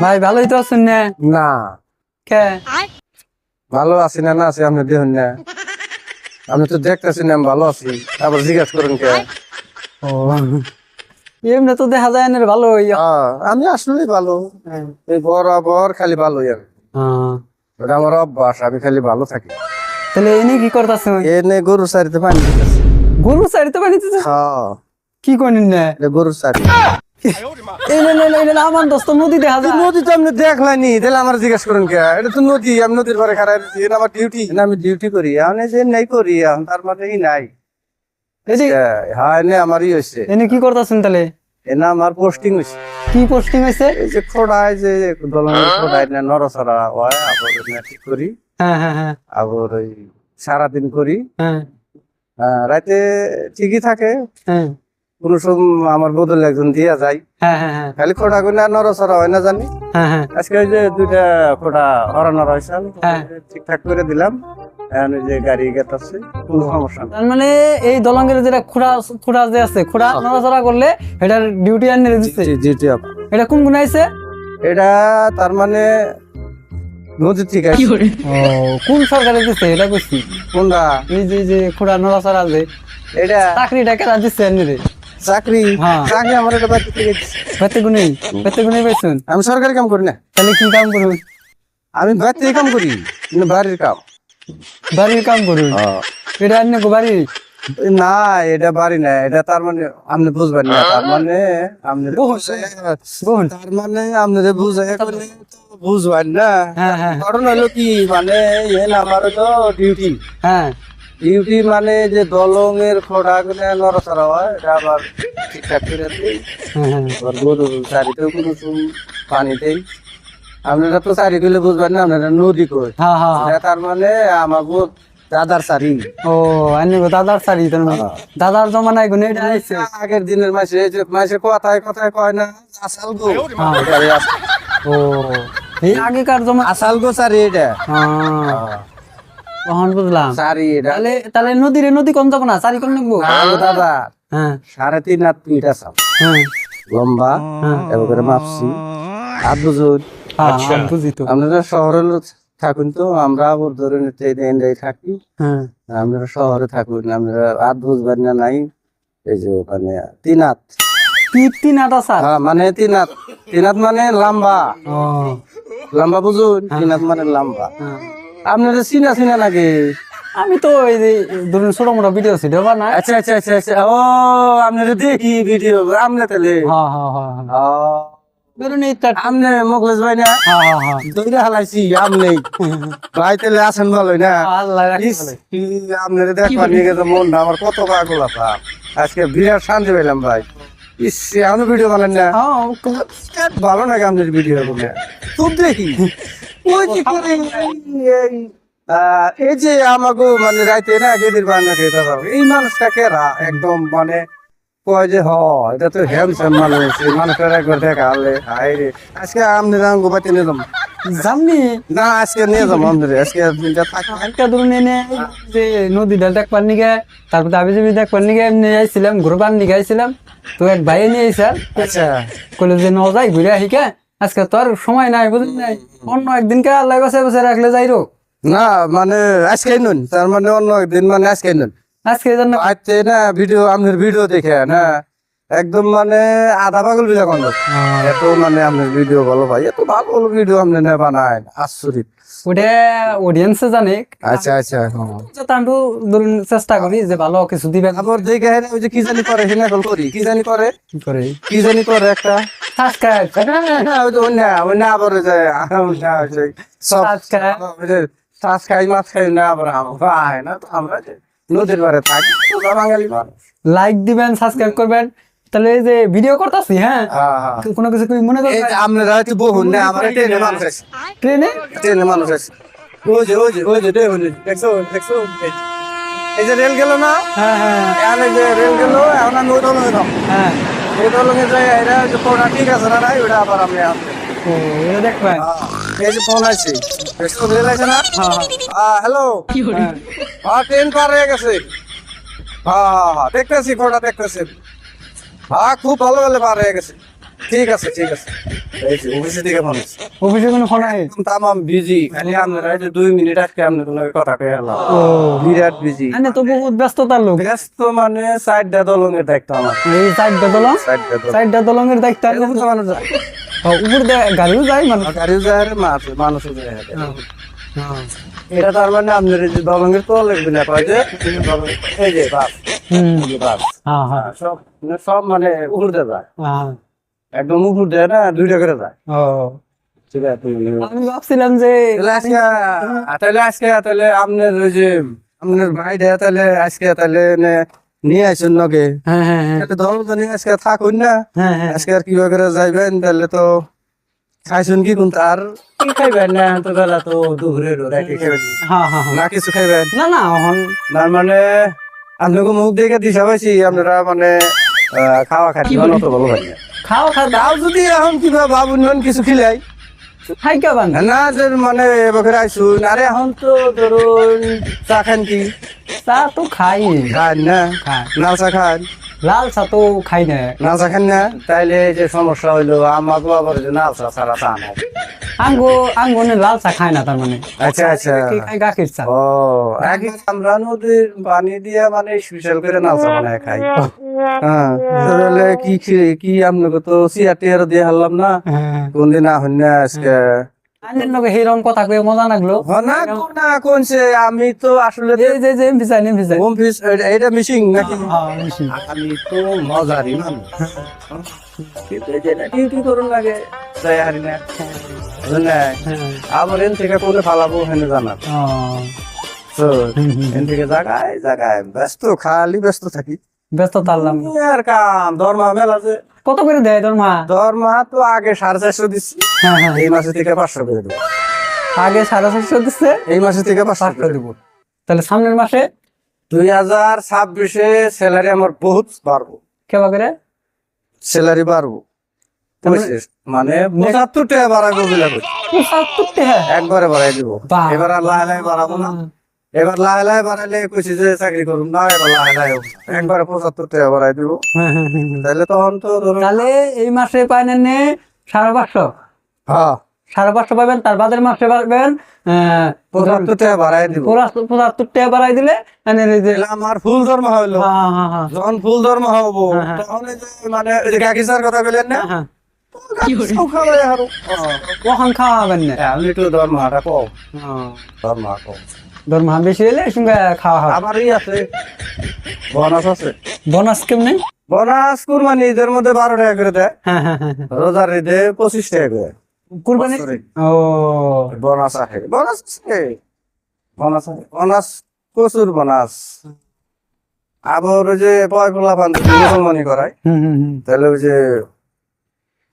ভাই ভালোই তো আছেন না? না। কে? ভালো আছি না না আছি আপনি দেখুন না। আমি তো দেখতেছি না আমি ভালো আছি। আবার জিজ্ঞাসা করুন কে? ও। এমনি তো দেখা যায় না ভালো আমি আসলেই ভালো। এই বরাবর খালি ভালোই আমি। হ্যাঁ। ওটা আমার অভ্যাস আমি খালি ভালো থাকি। তাহলে এনে কি করতেছ এনে গরুর সারিতে পানি দিতেছি। গরু চারিতে বানিয়েছে হ্যাঁ। কি করেন না? গরুর সারি আমার দোস্ত নদী দেখা যায়। নদী তো আপনি দেখলানি তাহলে আমার জিজ্ঞাসা করুন কে? এটা তো নদী আমি নদীর পরে খারাপ আমার ডিউটি আমি ডিউটি করি আমি যে নাই করি এখন তার মানে নাই। যে হ্যাঁ এনে আমারই হয়েছে এনে কি করতেছেন তাহলে? এনে আমার পোস্টিং হয়েছে কি পোস্টিং হয়েছে এই যে খোড়ায় যে দলনের খোড়ায় না নড়াচড়া হয় আবার এনে ঠিক করি। হ্যাঁ হ্যাঁ হ্যাঁ। আবার ওই সারাদিন করি। হ্যাঁ। রাতে ঠিকই থাকে। হ্যাঁ। কোনো সময় আমার বদলে একজন দিয়া যায়। হ্যাঁ হ্যাঁ হ্যাঁ। খালি নড়াচড়া হয় না জানি? আজকে ওই যে দুইটা খোড়া হরানোর হয়েছে। ঠিকঠাক করে দিলাম। যে গাড়ি গেতাছে কোনো সমস্যা তার মানে এই দলঙ্গের যেটা খুড়া খুড়া যে আছে খুড়া নড়াচড়া করলে এটার ডিউটি দিচ্ছে? এটা কোন গুণ আইছে? এটা তার মানে। কোন সরকারে দিচ্ছে এটা কইছি? কোনটা? এই যে যে খুড়া নড়াচড়া যে এটা চাকরিটা কেটা দিচ্ছে চাকরি হ্যাঁ। চাকরি আমার এটা বাড়ি থেকে আমি সরকারি কাম করি না। তাহলে কি কাম করুন? আমি বাড়িতে কাম করি বাড়ির কাম। বাড়ির কাম করুন? এটা আনি বাড়ি? না এটা বাড়ি না এটা তার মানে আপনি বুঝবেন না তার মানে আপনি বহুন। তার মানে আপনি যে বুঝে বুঝবেন না। হ্যাঁ হ্যাঁ। কারণ হলো কি মানে এন আমার তো ডিউটি হ্যাঁ। ডিউটি মানে যে দলং এর খোড়া গুলো নড়াচড়া হয় এটা আবার ঠিকঠাক করে দিই। আবার গরু চারিতেও কোনো পানি দেই। আপনারা তো চারি গুলো বুঝবেন না আপনারা নদী কই হ্যাঁ হ্যাঁ হ্যাঁ। তার মানে আমার গো দাদার চারি। ও আনি দাদার শাড়ি তার মানে দাদার জমানায় গুনে এটা আগের দিনের মাসে এই যে মাসে কথায় কথায় কয় না আসাল গো। ও এই আগেকার জমা আসাল গো চারি এটা। হ্যাঁ। তখন বুঝলাম? এটা তাহলে তাহলে নদীরে নদী কোন যাব না চারি কোন লাগবো? দাদা। হ্যাঁ। সাড়ে তিন হাত আসাল হ্যাঁ। লম্বা এবারে মাপছি হাত বুঝুন হ্যাঁ আপনারা শহরে লোক থাকুন তো আমরা আবার ধরে নিতে থাকি। হ্যাঁ। আপনারা শহরে থাকুন আপনারা হাত বুঝবেন না নাই এই যে ওখানে তিন হাত তিন হ্যাঁ, মানে তিন হাত তিন হাত মানে লম্বা। লম্বা বুঝুন তিন হাত মানে লম্বা। হ্যাঁ। আপনারা চিনা চিনা লাগে। আমি তো এই যে ধরুন ছোট মোটো ভিডিও ভিডিও বানাই আচ্ছা আচ্ছা আচ্ছা আচ্ছা। ও আপনারা দেখি ভিডিও আপনি তাহলে। হ্যাঁ হ্যাঁ হ্যাঁ হ্যাঁ। ও, ধরুন এই ভাই না হ্যাঁ হ্যাঁ হ্যাঁ। হালাইছি আপনি ভাই তাহলে আসেন ভালোই না? আল্লাহ রাখি ইস, ভালো। কি আপনারা দেখবার নিয়ে গেছে মনটা আমার কত পাগল আপা। আজকে বিরাট শান্তি পেলাম ভাই। ইস আমি ভিডিও বানান না? ভালো লাগে আপনার ভিডিও খুব দেখি? ওই যে এই, এই যে আমাকে মানে রাইতে না গেদির বান্না খেতে পারবে এই মানুষটা কেরা? একদম মানে কয় যে হ এটা তো হ্যান্ডসাম মানুষ এই মানুষটার একবার দেখা হলে হাই রে। আজকে আপনি রাঙ্গো বাতি নিয়ে যাব জামনি না আজকে নিয়ে যাব আপনার আজকে একটা ধরুন এনে যে নদীটা দেখবার নিগে তারপর দাবি জমি দেখবার নিগে এমনি আইছিলাম ঘুরবার নিগে আইছিলাম। তো এক ভাই নিয়ে আইসার আচ্ছা কইলো যে ন যাই ঘুরে আহি কে আজকে তো আর সময় নাই বুঝলি নাই? অন্য একদিনকে আল্লাহ বসে বসে রাখলে যাই যাইরো? না মানে আজকে নুন তার মানে অন্য একদিন মানে আজকে নুন। আজকে জন্য আজকে না ভিডিও আপনার ভিডিও দেখে না। একদম মানে আধা পাগল বিলা কন্দ এত মানে আপনার ভিডিও ভালো ভাই এত ভালো ভালো ভিডিও আপনি না বানায় আশ্চর্য। ওটা অডিয়েন্সে জানে। আচ্ছা আচ্ছা তান্টু ধরুন চেষ্টা করি যে ভালো কিছু দিবে আবার দেখে হেনে ওই যে কি জানি করে হেনে কল করি কি জানি করে? কি করে? কি জানি করে একটা। সাবস্ক্রাইব। হ্যাঁ, ওই যে অন্য আবার ওই যে অন্য ওই যে সব Subscribe. ওই খাই মাছ খাই না আবার হয় না তো আমরা যে নদীর থাকি বাঙালি লাইক দিবেন সাবস্ক্রাইব করবেন। তাহলে এই যে ভিডিও করতেছি হ্যাঁ? হ্যাঁ হ্যাঁ। কোনো কিছু কি মনে এই করবেন যে আপনারা হয়তো বহু না আমার ট্রেনে মানুষ আছে। ট্রেনে ট্রেনে মানুষ আছে। ওই যে ওই যে ওই যে দেখুন দেখছ দেখছ? এই যে- রেল গেল না? হ্যাঁ হ্যাঁ। এখন এই যে রেল গেল এখন আমি ওই দলঙে যাব। হ্যাঁ। ওই দলঙে যাই এরা যে ফোনটা ঠিক আছে না নাই ওটা আবার আমি আসব ও এটা দেখবেন এই যে ফোন আছে দেখছ রেল আছে না? হ্যাঁ হ্যাঁ। হ্যালো হ্যাঁ হ্যাঁ ট্রেন পার হয়ে গেছে। হ্যাঁ হ্যাঁ হ্যাঁ দেখতেছি ফোনটা দেখতেছি। হ্যাঁ খুব ভালো ভালো পার হয়ে গেছে। ঠিক আছে ঠিক আছে। এই যে অফিসে থেকে ফোন আসছে। অফিসে কোনো ফোন আয় একদম বিজি খালি আপনারা এই যে দুই মিনিট আজকে কথা ও। বিরাট বিজি তো বহুত ব্যস্ততার লোক। ব্যস্ত মানে সাইডটা দায়িত্ব আমার। এই চারটা দলং? সাইডটা দায়িত্ব উপর গাড়িও যায় গাড়িও যায় মানুষও যায়। হ্যাঁ। এটা তার মানে আপনার এই যে দলঙের তো লাগবে না কয় যে? এই যে বাস। বাস। হ্যাঁ হ্যাঁ। সব মানে সব মানে দিয়ে যায়। হ্যাঁ। একদম উপর দিয়ে না দুইটা করে যায়। আমি ভাবছিলাম যে তাহলে আজকে তাহলে আপনার ওই যে আপনার ভাইটা তাহলে আজকে তাহলে নিয়ে আসুন নগে হ্যাঁ হ্যাঁ হ্যাঁ। ধরো তো নিয়ে আজকে থাকুন না। হ্যাঁ হ্যাঁ। আজকে আর কীভাবে করে যাইবেন তাহলে তো খাইছুন কি কোন আর কি খাইবেন না তো বেলা তো দুপুরে রাতে খাইবেন হ্যাঁ হ্যাঁ। না কিছু খাইবেন না না এখন না মানে আপনাকে মুখ দেখে দিশা পাইছি আপনারা মানে খাওয়া খাচ্ছি অত ভালো হয় না খাও খা তাও যদি এখন কীভাবে ভাবুন কিছু খিলাই। খাই কে বান না যে মানে এবার আইসুন আরে এখন তো ধরুন চা খান কি? চা তো খাই খান না? খাই। চা খান লাল চা তো খাই না। লাল চা খান না। তাইলে যে সমস্যা হইল আমাকে আবার যে লাল চা ছাড়া চা নাই আঙ্গো আঙ্গো লাল চা খায় না তার মানে আচ্ছা। আচ্ছা গাখির চা। ও আগে আমরা নদীর পানি দিয়ে মানে স্পেশাল করে লাল চা বানায় খাই। হ্যাঁ তাহলে কি কি আপনাকে তো সিয়ার টিয়ার দিয়ে হারলাম না? হ্যাঁ। কোনদিন আহুন না আজকে। কথা কয়ে মজা লাগল। না না কোনছে আমি তো আসলে এই যে যে এমপি চাই এমপি চাই এটা মিশিং নাকি? আমি তো মজারি মানুষ কিন্তু এই ডিউটি করুন লাগে? যাই হারি না। বুঝলেন না? আবার এন থেকে কোনে ফালাবো হেনে জানা। এন থেকে জায়গায় জায়গায় ব্যস্ত খালি ব্যস্ত থাকি। ব্যস্ত তারলাম আর কাম দরমা মেলা যে। কত করে দেয় তোর মা? দরমা তো আগে সাড়ে চারশো দিচ্ছি। হ্যাঁ হ্যাঁ। এই মাসে থেকে পাঁচশো করে দেবো। আগে সাড়ে চারশো দিচ্ছে? এই মাসে থেকে পাঁচশো করে দিব। তাহলে সামনের মাসে? দুই হাজার ছাব্বিশে স্যালারি আমার বহুত বাড়বো। কেবা করে? স্যালারি বাড়বো। মানে পঁচাত্তর টাকা বাড়াবো বলে কই। পঁচাত্তর টাকা একবারে বাড়াই দিব। এবার আর লাহে লাহে বাড়াবো না। এবার লাহে লাহে বাড়াইলে কইছি যে চাকরি করুন না এবার লাহে লাহে। একবারে পঁচাত্তর টাকা বাড়াই দিব। হ্যাঁ, হ্যাঁ, হ্যাঁ। তাহলে তখন তো তাহলে এই মাসে পাইলেন নে সাড়ে পাঁচশো। হ্যাঁ। সাড়ে পাঁচশো পাবেন তার বাদের মাসে পাবেন পঁচাত্তর টাকা বাড়াই দিব। পঁচাত্তর পঁচাত্তর টাকা বাড়াই দিলে এনে এই যে আমার ফুল ধর্ম হইল। হ্যাঁ হ্যাঁ হ্যাঁ যখন ফুল ধর্ম হব। তখন মানে ওই যে স্যার কথা বললেন না? হ্যাঁ। কখন খাওয়া হবেন না আমি একটু ধর্মটা কম হ্যাঁ। কম দরমা বেশি হলে সঙ্গে খাওয়া হবে আবার আছে। বোনাস আছে। বোনাস কেমনে? বোনাস কুরবানি ঈদের মধ্যে বারো টাকা করে দেয়। হ্যাঁ হ্যাঁ হ্যাঁ হ্যাঁ। রোজার ঈদে পঁচিশ টাকা করে। কুরবানি? ও। বোনাস আছে। বোনাস আছে। বোনাস আছে। বোনাস প্রচুর বোনাস। আবার ওই যে পয় পোলা পান মুসলমানি করায় তাহলে ওই যে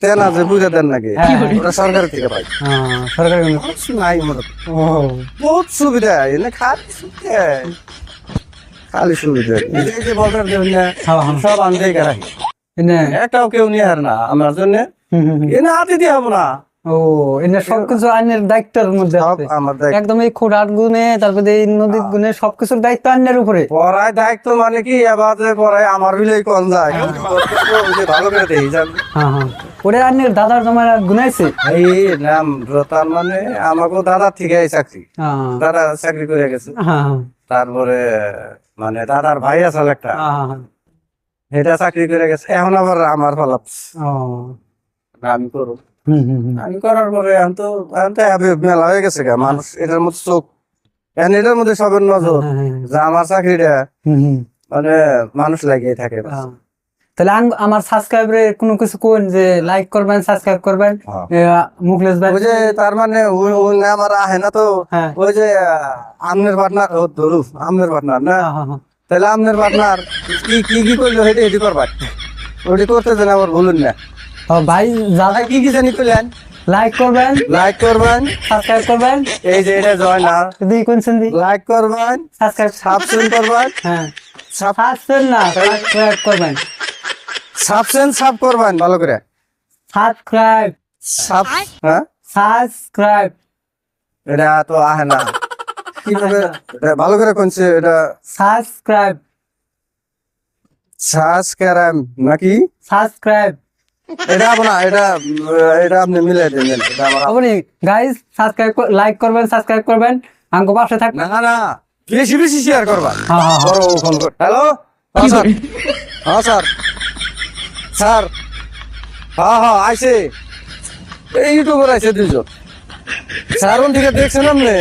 তেনা যে বুঝে দেন নাকি? হ্যাঁ। ওটা সরকার থেকে পাই। হ্যাঁ, সরকারি নাই হয়। ও। বহুত সুবিধা এনে খালি সুবিধা। খালি সুবিধা। হ্যাঁ, হ্যাঁ। সব রাখি কেউ নিয়ে হার না আমার জন্য। এনে হাতে দিয়ে হব না। ও এনে সবকিছু আইনের দায়িত্বের মধ্যে সব আছে। আমার দায়িত্ব। একদম এই খোরার গুনে তারপরে এই নদীর গুনে সবকিছুর দায়িত্ব আইনের উপরে। পড়ায় দায়িত্ব মানে কি? এবার যে পড়ায় আমার বিলেই কম যায়। ভালো করে যান হ্যাঁ হ্যাঁ। ওরে দাদার জমায় গুনাইছে? এই নাম তার মানে আমাকে দাদার থেকে এই চাকরি। হ্যাঁ। দাদা চাকরি করে গেছে। হ্যাঁ হ্যাঁ। তারপরে মানে দাদার ভাই আছে একটা। এটা চাকরি করে গেছে। এখন আবার আমার ফলাপ আমি করব। আমি করার পরে এখন তো এখন তো মেলা হয়ে গেছে গা। মানুষ এটার মধ্যে চোখ এখন এটার মধ্যে সবের নজর যে আমার চাকরিটা। মানে মানুষ লাগিয়ে থাকে। তাহলে আম- আমার সাবস্ক্রাইবারে কোনো কিছু কোন যে লাইক করবেন সাবস্ক্রাইব করবেন। হ্যাঁ। মুখলেশ ভাই ওই যে তার মানে ওই আহে না তো? হ্যাঁ। ওই যে আমনের পার্টনার ও ধরু আমনের পার্টনার না? হ্যাঁ। তাহলে আমনের পার্টনার কি কি কি করল হেঁটে হেঁটে করবার ওটি করতে দেন আবার বলুন না। ও, ভাই ভাই কি কি জানি করলেন? লাইক করবেন। লাইক করবেন। সাবস্ক্রাইব করবেন। এই যে এটা জয় না দি কোনছেন দি লাইক করবেন। সাবস্ক্রাইব সাবস্ক্রাইব করবেন। হ্যাঁ। সাব সাবস্ক্রাইব না সাবস্ক্রাইব করবেন। সাবস্ক্রাইব সাব করবেন ভালো করে। সাবস্ক্রাইব সাব হ্যাঁ? সাবস্ক্রাইব এটা তো আহে না। কীভাবে? ভালো করে কোনছে এটা সাবস্ক্রাইব সাবস্ক্রাইব নাকি? সাবস্ক্রাইব এটা হব না এটা এটা আপনি মিলাই দেন আপনি গাইস সাবস্ক্রাইব লাইক করবেন সাবস্ক্রাইব করবেন আঙ্কো পাশে থাকবেন। না না বেশি বেশি শেয়ার করবা। হ্যাঁ হ্যাঁ হ্যাঁ। বড় ফোন হ্যালো হ্যাঁ স্যার হ্যাঁ স্যার স্যার। হ্যাঁ হ্যাঁ আইছে। এই ইউটিউবার আছে দুইজন। স্যার ওন থেকে দেখছেন আপনি?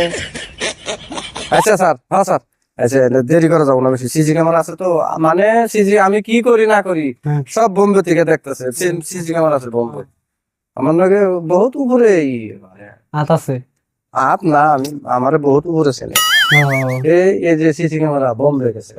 আচ্ছা স্যার। হ্যাঁ স্যার। আচ্ছা দেরি করা যাব না বেশি। সিজি ক্যামেরা আছে তো। মানে সিজি আমি কি করি না করি হ্যাঁ। সব বোম্বে থেকে দেখতেছে। সিজি ক্যামেরা আছে বোম্বে। আমার নাকি বহুত উপরে মানে আছে। আপ না আমি আমার বহুত উপরে ছেলে ও, এই এই যে সিসি ক্যামেরা বোম্বে গেছে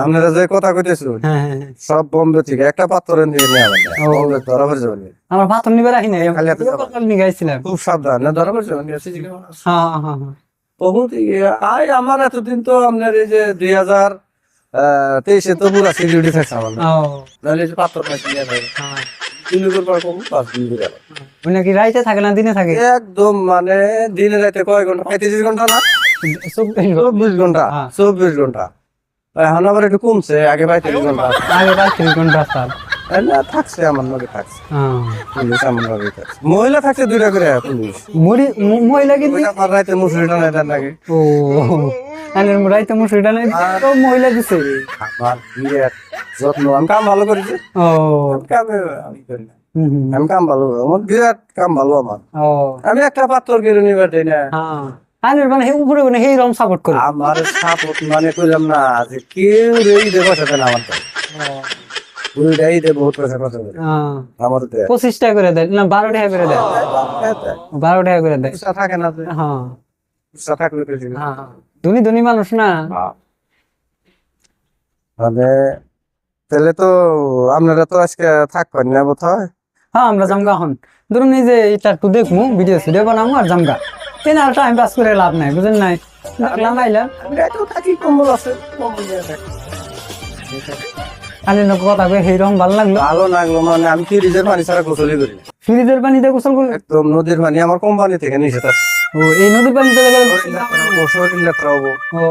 আপনারা যে কথা কইতেছিল হ্যাঁ হ্যাঁ হ্যাঁ। সব বোম্বে থেকে একটা পাত্র নিয়ে নিয়ে আবেন ও। বোম্বে ধরা পড়ে যাবেন আমার পাথর নিবে রাখি নাই। খালি হাতে যাবা। নিয়ে গাইছিলাম খুব সাবধান না ধরা পড়ে যাবেন সিসি ক্যামেরা হ্যাঁ হ্যাঁ হ্যাঁ হ্যাঁ। বহুত। আই আমার এতদিন তো আপনার এই যে দুই হাজার তেইশে তো পুরা সিকিউরিটি থাকছে আমার নাহলে পাইছি হ্যাঁ। নাকি রাইতে থাকে না দিনে থাকে? একদম মানে দিনে রাতে কয় ঘণ্টা? পঁয়ত্রিশ ঘণ্টা না? চব্বিশ ঘণ্টা। চব্বিশ ঘণ্টা হ্যাঁ। এখন আবার একটু কমছে আগে পঁয়ত্রিশ ঘণ্টা। আগে পাঁচত্রিশ ঘণ্টা স্যার। থাকছে আমার লগে থাকছে। হ্যাঁ। পুলিশ আমার লগে থাকছে। মহিলা থাকছে দুইটা করে পুলিশ। মুড়ি ম- মহিলা কিন্তু টানা লাগে ও। রাইতে তো মহিলা দিছে। আমার বিয়ের যত্ন আমি কাম ভালো করেছি। ও। আমি কামে আমি করি না। হুম, হুম। আমি কাম ভালো আমার বিরাট কাম ভালো আমার। আমি একটা পাত্র কিনে নিবার দেই না। হ্যাঁ আনের মানে হে উপরে মানে সেই রকম সাপোর্ট করে। আমার সাপোর্ট মানে কইলাম না যে কেউ রেই দেব সাথে না আমার তো। দুইটাই দে বহুত পয়সা খরচ করে হ্যাঁ। আমার দে পঁচিশ টাকা করে দেয় না বারো টাকা করে দেয়। বারো টাকা করে দেয়। থাকে না হ্যাঁ থাকলে হ্যাঁ ধনী ধনী মানুষ না। মানে তাহলে তো আপনারা তো আজকে থাকবেন না বোধহয়? হ্যাঁ আমরা জামগা হন ধরুন এই যে এটা একটু দেখব ভিডিও সিডিও বানাবো আর জামগা এই টাইম পাস করে লাভ নাই বুঝেন নাই? নামাইলাম কম্বল আছে লোক কথা কই সেই রকম ভালো লাগল? ভালো লাগল মানে আমি ফ্রিজের পানি ছাড়া গোসলই করি। ফ্রিজের পানিতে গোসল করি একদম নদীর পানি আমার কোম্পানি থেকে নিষেধ আছে ও এই নদীর পানি চলে গেল শরীর লেত্রা শরীর লেত্রা হব। ও।